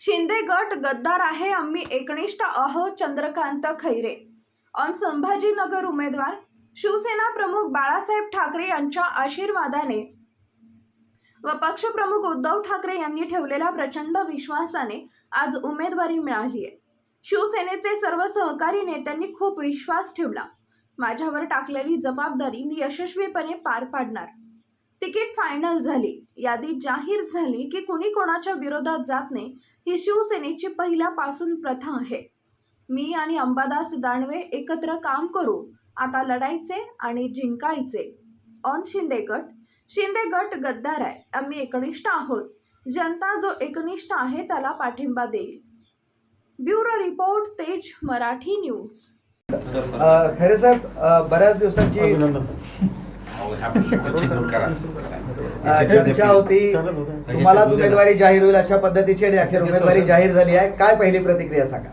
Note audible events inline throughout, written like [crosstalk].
शिंदे गट गद्दार आहे आम्ही एकनिष्ठ आहोत चंद्रकांत खैरे. ऑन संभाजीनगर उमेदवार शिवसेना प्रमुख बाळासाहेब ठाकरे यांच्या आशीर्वादाने व पक्षप्रमुख उद्धव ठाकरे यांनी ठेवलेल्या प्रचंड विश्वासाने आज उमेदवारी मिळाली आहे शिवसेनेचे सर्व सहकारी नेत्यांनी खूप विश्वास ठेवला. माझ्यावर टाकलेली जबाबदारी मी यशस्वीपणे पार पाडणार. तिकीट फायनल झाली. यादी जाहीर झाली की कुणी कोणाच्या विरोधात जात नाही ही शिवसेनेची पहिल्यापासून प्रथा आहे. मी आणि अंबादास दानवे एकत्र काम करू आता लढायचे आणि जिंकायचे. ऑन शिंदे गट. शिंदे गट गद्दार आहे. आम्ही एकनिष्ठ आहोत. जनता जो एकनिष्ठ आहे त्याला पाठिंबा देईल. ब्युरो रिपोर्ट तेज मराठी न्यूज. खैरे साहेब बऱ्याच दिवसांची चर्चा [laughs] होती. तुम्हालाच उमेदवारी जाहीर होईल अशा पद्धतीची आणि अखेर उमेदवारी जाहीर झाली आहे. काय पहिली प्रतिक्रिया सांगा?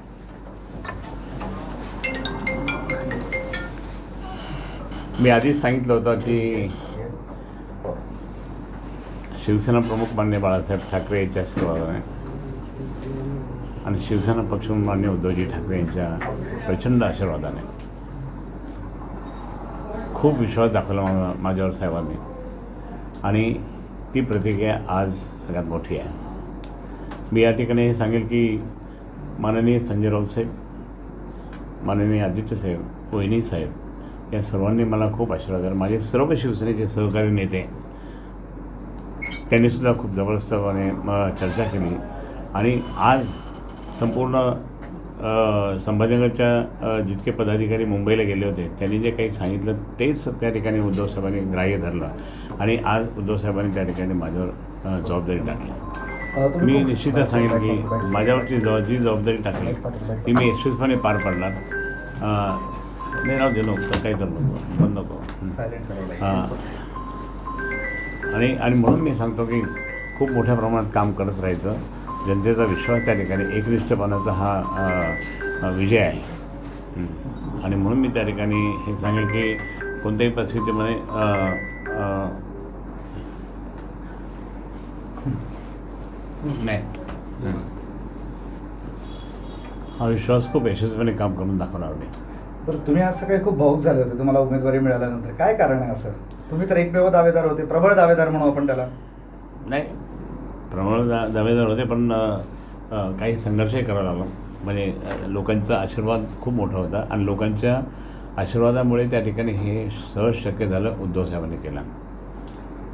मी आधीच सांगितलं होतं की शिवसेना प्रमुख मान्य बाळासाहेब ठाकरे यांच्या आशीर्वादाने आणि शिवसेना पक्ष मान्य उद्धवजी ठाकरे यांच्या प्रचंड आशीर्वादाने खूप विश्वास दाखवला मा- माझ्यावर साहेबांनी. आणि ती प्रतिक्रिया आज सगळ्यात मोठी आहे. मी या ठिकाणी हे सांगेल की माननीय संजय राऊत साहेब माननीय आदित्य साहेब वहिनी साहेब या सर्वांनी मला खूप आशीर्वाद दिला. माझे सर्व शिवसेनेचे सहकारी नेते त्यांनीसुद्धा खूप जबरदस्तपणे चर्चा केली. आणि आज संपूर्ण संभाजीनगरच्या जितके पदाधिकारी मुंबईला गेले होते त्यांनी जे काही सांगितलं तेच त्या ठिकाणी उद्धव साहेबांनी ग्राह्य धरलं. आणि आज उद्धव साहेबांनी त्या ठिकाणी माझ्यावर जबाबदारी टाकली. मी निश्चितच सांगेन की माझ्यावरची जबाब जी जबाबदारी टाकली ती मी यशस्वीपणे पार पाडणार. नाही राहू दे नको काही करू नको बंद नको. हां. आणि आणि म्हणून मी सांगतो की खूप मोठ्या प्रमाणात काम करत राहायचं. जनतेचा विश्वास त्या ठिकाणी एकनिष्ठपणाचा हा विजय आहे. आणि म्हणून मी त्या ठिकाणी हे सांगेल की कोणत्याही परिस्थितीमध्ये नाही. हं. विश्वास खूप यशस्वीपणे काम करून दाखवणार मी. बरं तुम्ही आज सकाळी खूप भाऊक झाले होते तुम्हाला उमेदवारी मिळाल्यानंतर. काय कारण आहे असं? तुम्ही तर एकमेव दावेदार होते प्रबळ दावेदार म्हणू आपण त्याला नाही प्रबळ दा दावेदार होते पण काही संघर्षही करावा लागला म्हणजे लोकांचा आशीर्वाद खूप मोठा होता आणि लोकांच्या आशीर्वादामुळे त्या ठिकाणी हे सहज शक्य झालं उद्धव साहेबांनी केलं.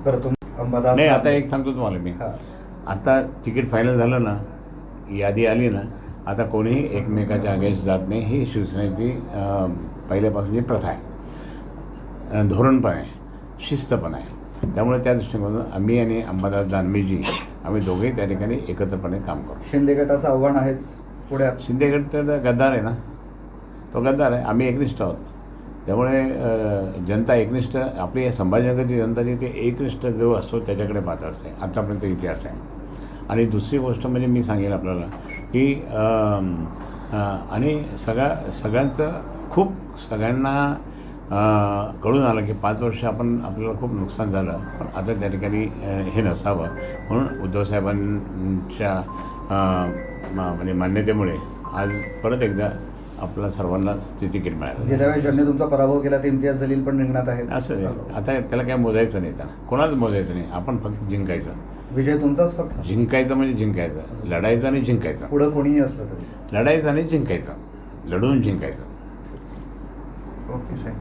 बरं अंबादास नाही आता एक सांगतो तुम्हाला मी. आता तिकीट फायनल झालं ना यादी आली ना आता कोणीही एकमेकाच्या अगेन्स्ट जात नाही ही शिवसेनेची पहिल्यापासूनची प्रथा आहे. धोरण पण आहे शिस्त पण आहे. त्यामुळे त्या दृष्टिकोनातून आम्ही आणि अंबादास दानवेजी आम्ही दोघेही त्या ठिकाणी एकत्रपणे काम करू. शिंदे गटाचं आव्हान आहेच पुढ्यात. शिंदेगड तर गद्दार आहे ना? तो गद्दार आहे. आम्ही एकनिष्ठ आहोत. त्यामुळे जनता एकनिष्ठ आपली या संभाजीनगरची जनता जी ती एकनिष्ठ जो असतो त्याच्याकडे पाहत असते. आत्तापर्यंत इतिहास आहे. आणि दुसरी गोष्ट म्हणजे मी सांगेल आपल्याला की आणि सगळ्या सगळ्यांचं खूप सगळ्यांना कळून आलं की पाच वर्ष आपण आपल्याला खूप नुकसान झालं. पण आता त्या ठिकाणी हे नसावं. म्हणून उद्धव साहेबांच्या अ, मा- म्हणजे मान्यतेमुळे आज परत एकदा आपल्या सर्वांना ते तिकीट मिळालं. गेल्या वेळेस ज्यांनी तुमचा पराभव केला ते इम्तियाज जलील पण रिंगणात आहेत. असं आहे. आता त्याला काय मोजायचं नाही त्याला. कोणाच मोजायचं नाही. आपण फक्त जिंकायचं. विजय तुमचाच फक्त? जिंकायचं म्हणजे जिंकायचं. लढायचं आणि जिंकायचं. पुढं कोणीही असलं तरी. लढायचं आणि जिंकायचं. लढून जिंकायचं. ओके साहेब.